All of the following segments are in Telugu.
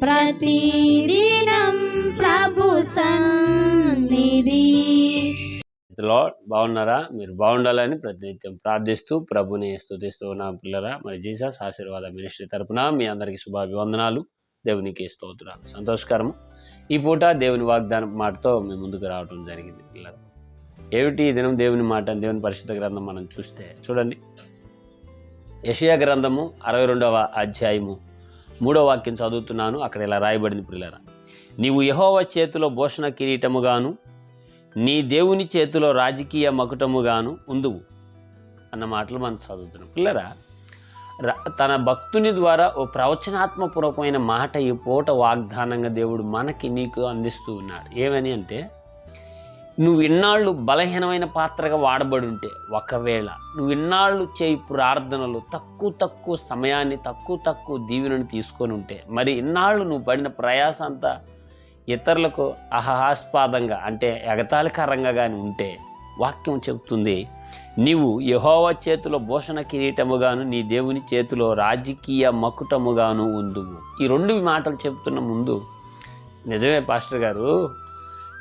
ప్రతిదినం ప్రభు సన్నిధి. లార్డ్ బాగున్నారా? మీరు బాగుండాలని ప్రతినిత్యం ప్రార్థిస్తూ ప్రభుని స్థుతిస్తూ ఉన్న పిల్లరా. మరి జీసస్ ఆశీర్వాద మినిస్ట్రీ తరపున మీ అందరికీ శుభాభివందనాలు. దేవునికి స్తోత్రాలు. సంతోషకరం. ఈ పూట దేవుని వాగ్దానం మాటతో మీ ముందుకు రావడం జరిగింది పిల్లలు ఏమిటి ఈ దినం దేవుని మాట? దేవుని పరిశుద్ధ గ్రంథం మనం చూస్తే చూడండి. యషియా గ్రంథము అరవై రెండవ అధ్యాయము మూడో వాక్యం చదువుతున్నాను. అక్కడ ఇలా రాయబడింది పిల్లరా నీవు యహోవ చేతిలో భూషణ కిరీటముగాను నీ దేవుని చేతిలో రాజకీయ మకుటముగాను ఉందువు అన్న మాటలు మనం చదువుతున్నాం. పిల్లరా తన భక్తుని ద్వారా ఓ ప్రవచనాత్మపూర్వకమైన మాట ఈ పూట వాగ్దానంగా దేవుడు మనకి నీకు అందిస్తూ ఉన్నాడు. ఏమని అంటే నువ్వు ఇన్నాళ్ళు బలహీనమైన పాత్రగా వాడబడి ఉంటే ఒకవేళ నువ్వు ఇన్నాళ్ళు చేయి ప్రార్థనలు తక్కువ తక్కువ సమయాన్ని తక్కువ తక్కువ దీవెనను తీసుకొని ఉంటే మరి ఇన్నాళ్ళు నువ్వు పడిన ప్రయాస అంతా ఇతరులకు అహాస్పాదంగా అంటే ఎగతాళికరంగా కానీ ఉంటే వాక్యం చెబుతుంది నీవు యహోవ చేతిలో భూషణ కిరీటముగాను నీ దేవుని చేతిలో రాజకీయ మకుటముగాను ఉందువు ఈ రెండు మాటలు చెప్తున్న ముందు నిజమే పాస్టర్ గారు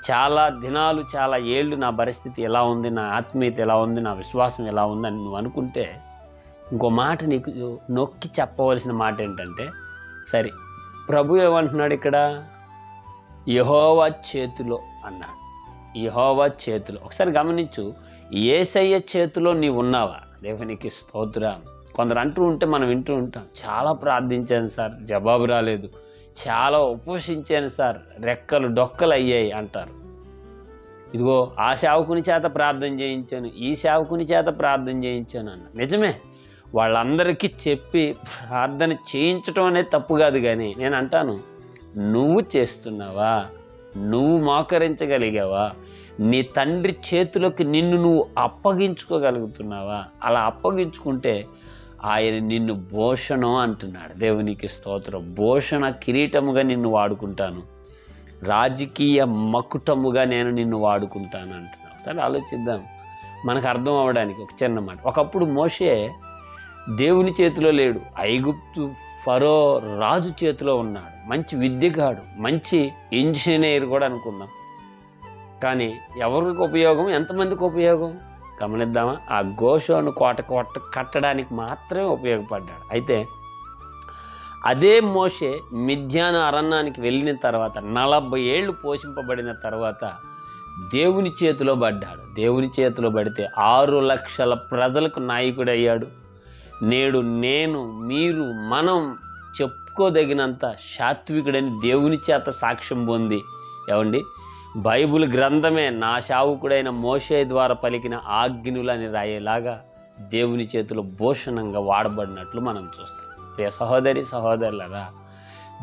చాలా దినాలు చాలా ఏళ్ళు నా పరిస్థితి ఎలా ఉంది నా ఆత్మీయత ఎలా ఉంది నా విశ్వాసం ఎలా ఉంది అని నువ్వు అనుకుంటే ఇంకో మాట నీకు నొక్కి చెప్పవలసిన మాట ఏంటంటే సరే ప్రభు ఏమంటున్నాడు ఇక్కడ? యహోవా చేతిలో అన్నాడు. యహోవా చేతిలో. ఒకసారి గమనించు ఏసయ్య చేతిలో నీవు ఉన్నావా? దేవునికి స్తోత్రం. కొందరు అంటూ ఉంటే మనం వింటూ ఉంటాం చాలా ప్రార్థించాను సార్ జవాబు రాలేదు. చాలా ఉపవసించాను సార్. రెక్కలు డొక్కలు అయ్యాయి అంటారు. ఇదిగో ఆ సేవకుని చేత ప్రార్థన చేయించాను ఈ సేవకుని చేత ప్రార్థన చేయించాను అన్న. నిజమే. వాళ్ళందరికీ చెప్పి ప్రార్థన చేయించడం అనేది తప్పు కాదు కానీ నేను అంటాను నువ్వు చేస్తున్నావా? నువ్వు మోకరించగలిగావా? నీ తండ్రి చేతులకు నిన్ను నువ్వు అప్పగించుకోగలుగుతున్నావా? అలా అప్పగించుకుంటే ఆయన నిన్ను భూషణం అంటున్నాడు. దేవునికి స్తోత్రం. భూషణ కిరీటముగా నిన్ను వాడుకుంటాను. రాజకీయ మకుటముగా నేను నిన్ను వాడుకుంటాను అంటున్నాను సరే ఆలోచిద్దాం. మనకు అర్థం అవ్వడానికి ఒక చిన్న మాట. ఒకప్పుడు మోషే దేవుని చేతిలో లేడు. ఐగుప్తు ఫరో రాజు చేతిలో ఉన్నాడు. మంచి విద్యగాడు మంచి ఇంజనీర్ కూడా అనుకుందాం. కానీ ఎవరికి ఉపయోగం? ఎంతమందికి ఉపయోగం? గమనిద్దామా? ఆ గోషోను కోట కోట కట్టడానికి మాత్రమే ఉపయోగపడ్డాడు. అయితే అదే మోషే మిథ్యాన అరణ్యానికి వెళ్ళిన తర్వాత నలభై ఏళ్ళు పోషింపబడిన తర్వాత దేవుని చేతిలో పడ్డాడు. దేవుని చేతిలో పడితే ఆరు లక్షల ప్రజలకు నాయకుడయ్యాడు. నేడు నేను మీరు మనం చెప్పుకోదగినంత సాత్వికుడని దేవుని చేత సాక్ష్యం పొంది ఏమండి? బైబిల్ గ్రంథమే నా శావుకుడైన మోషే ద్వారా పలికిన ఆజ్ఞులని రాయేలాగా దేవుని చేతిలో భూషణంగా వాడబడినట్లు మనం చూస్తాం. ప్రియ సహోదరి సహోదరులరా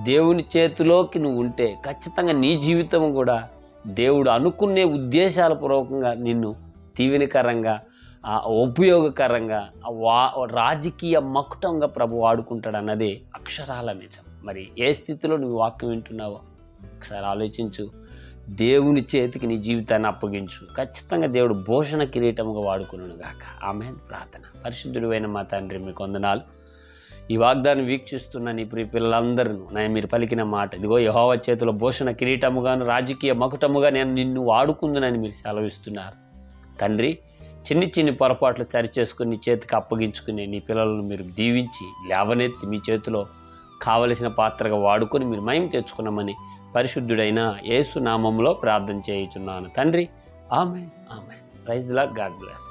దేవుని చేతిలోకి నువ్వు ఉంటే ఖచ్చితంగా నీ జీవితం కూడా దేవుడు అనుకునే ఉద్దేశాల పూర్వకంగా నిన్ను దీవెనకరంగా ఆ, ఉపయోగకరంగా వా రాజకీయ మకుటంగా ప్రభు వాడుకుంటాడు అన్నది అక్షరాల నిజం. మరి ఏ స్థితిలో నువ్వు వాక్యం వింటున్నావో ఒకసారి ఆలోచించు. దేవుని చేతికి నీ జీవితాన్ని అప్పగించు. ఖచ్చితంగా దేవుడు భూషణ కిరీటముగా వాడుకున్నాను గాక. ఆమె ప్రార్థన. పరిశుద్ధుడైన మా తండ్రి మీకు వందనాలు. ఈ వాగ్దాన్ని వీక్షిస్తున్న నీ ప్రియ పిల్లలందరూ నేను మీరు పలికిన మాట ఇదిగో యహోవ చేతిలో భూషణ కిరీటముగాను రాజకీయ మకుటముగా నేను నిన్ను వాడుకుందునని మీరు సెలవిస్తున్నారు. తండ్రి చిన్ని చిన్ని పొరపాట్లు సరిచేసుకుని నీ చేతికి అప్పగించుకుని నీ పిల్లలను మీరు దీవించి లేవనెత్తి మీ చేతిలో కావలసిన పాత్రగా వాడుకొని మీరు మయం తెచ్చుకున్నామని పరిశుద్ధుడైన యేసు నామంలో ప్రార్థన చేయుచున్నాను. తండ్రి ఆమె ఆమె ప్రైజ్ లా గాడ్ బ్లెస్